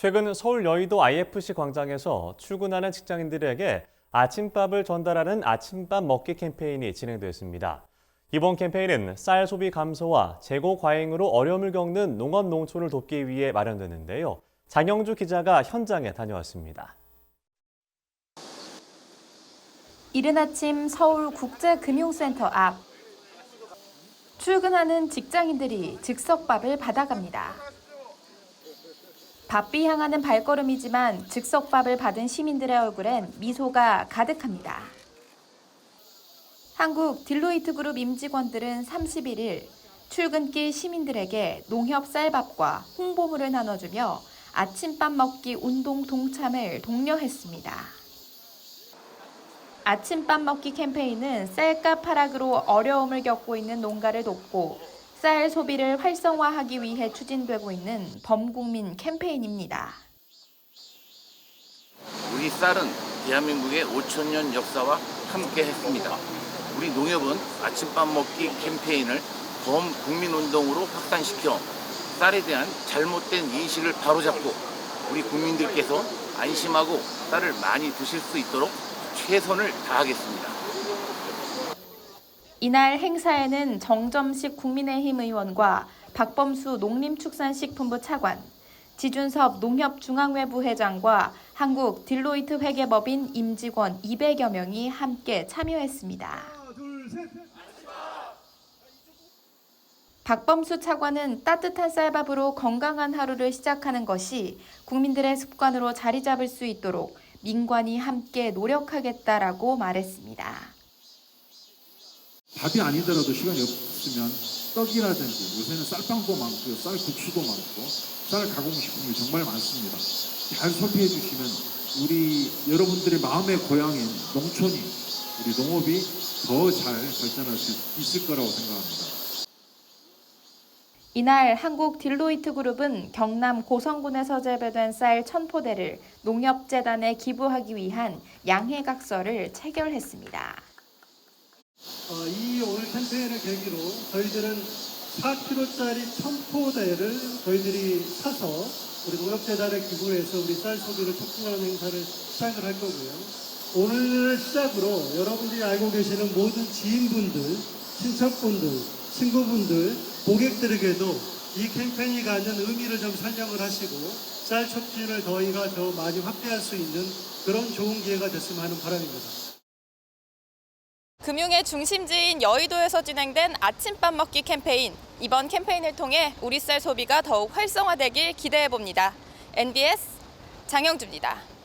최근 서울 여의도 IFC 광장에서 출근하는 직장인들에게 아침밥을 전달하는 아침밥 먹기 캠페인이 진행됐습니다. 이번 캠페인은 쌀 소비 감소와 재고 과잉으로 어려움을 겪는 농업 농촌을 돕기 위해 마련됐는데요. 장영주 기자가 현장에 다녀왔습니다. 이른 아침 서울 국제금융센터 앞 출근하는 직장인들이 즉석밥을 받아갑니다. 바삐 향하는 발걸음이지만 즉석밥을 받은 시민들의 얼굴엔 미소가 가득합니다. 한국 딜로이트 그룹 임직원들은 31일 출근길 시민들에게 농협 쌀밥과 홍보물을 나눠주며 아침밥 먹기 운동 동참을 독려했습니다. 아침밥 먹기 캠페인은 쌀값 하락으로 어려움을 겪고 있는 농가를 돕고 쌀 소비를 활성화하기 위해 추진되고 있는 범국민 캠페인입니다. 우리 쌀은 대한민국의 5천년 역사와 함께 했습니다. 우리 농협은 아침밥 먹기 캠페인을 범국민운동으로 확산시켜 쌀에 대한 잘못된 인식을 바로잡고 우리 국민들께서 안심하고 쌀을 많이 드실 수 있도록 최선을 다하겠습니다. 이날 행사에는 정점식 국민의힘 의원과 박범수 농림축산식품부 차관, 지준섭 농협중앙외부 회장과 한국 딜로이트 회계법인 임직원 200여 명이 함께 참여했습니다. 박범수 차관은 따뜻한 쌀밥으로 건강한 하루를 시작하는 것이 국민들의 습관으로 자리 잡을 수 있도록 민관이 함께 노력하겠다라고 말했습니다. 밥이 아니더라도 시간이 없으면 떡이라든지 요새는 쌀빵도 많고 쌀국수도 많고 쌀 가공식품이 정말 많습니다. 잘 소비해 주시면 우리 여러분들의 마음의 고향인 농촌이 우리 농업이 더 잘 발전할 수 있을 거라고 생각합니다. 이날 한국 딜로이트 그룹은 경남 고성군에서 재배된 쌀 1000포대를 농협재단에 기부하기 위한 양해각서를 체결했습니다. 어, 이 오늘 캠페인을 계기로 저희들은 4kg짜리 1000포대를 저희들이 사서 우리 농협재단에 기부해서 우리 쌀 소비를 촉진하는 행사를 시작을 할 거고요. 오늘 시작으로 여러분들이 알고 계시는 모든 지인분들, 친척분들, 친구분들, 고객들에게도 이 캠페인이 갖는 의미를 좀 설명을 하시고 쌀 촉진을 저희가 더 많이 확대할 수 있는 그런 좋은 기회가 됐으면 하는 바람입니다. 금융의 중심지인 여의도에서 진행된 아침밥 먹기 캠페인. 이번 캠페인을 통해 우리 쌀 소비가 더욱 활성화되길 기대해 봅니다. NBS 장영주입니다.